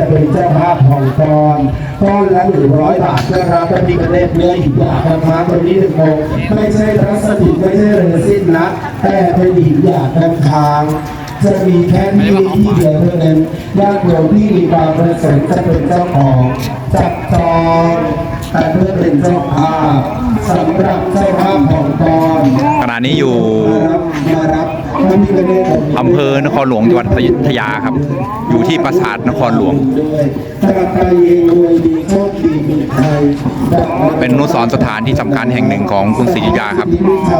จะเป็นเจ้าภาพของกรก้อนละหนึ่งร้อยบาทนะครับและมีกระเด็นเนื้อหินอย่างนะครับตัวนี้หนึ่งองไม่ใช่พลาสติไม่ใช่เรซินนะแต่เป็นหินหยาดน้ำค้างจะมีแค่นี้ที่เดียวเท่านั้นญาติโยมที่มีความประสงค์จะเป็นเจ้าของจับจอง แต่เพื่อเป็นเจ้าภาพสำหรับเจ้าภาพของกรขณะนี้อยู่มารับอำเภอนครหลวงจังหวัดอยุธยาครับ อยู่ที่ปราสาทนครหลวง เป็นนุสรสถานที่สำคัญแห่งหนึ่งของกรุงศรีอยุธยาครับ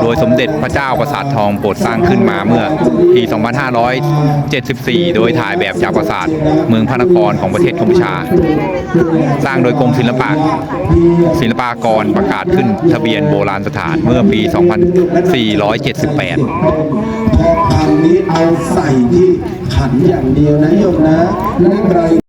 โดยสมเด็จพระเจ้าปราสาททองโปรดสร้างขึ้นมาเมื่อปี 2574 โดยถ่ายแบบจากปราสาทเมืองพระนครของประเทศกัมพูชา สร้างโดยกรมศิลปะศิลปากรประกาศขึ้นทะเบียนโบราณสถานเมื่อปี 2478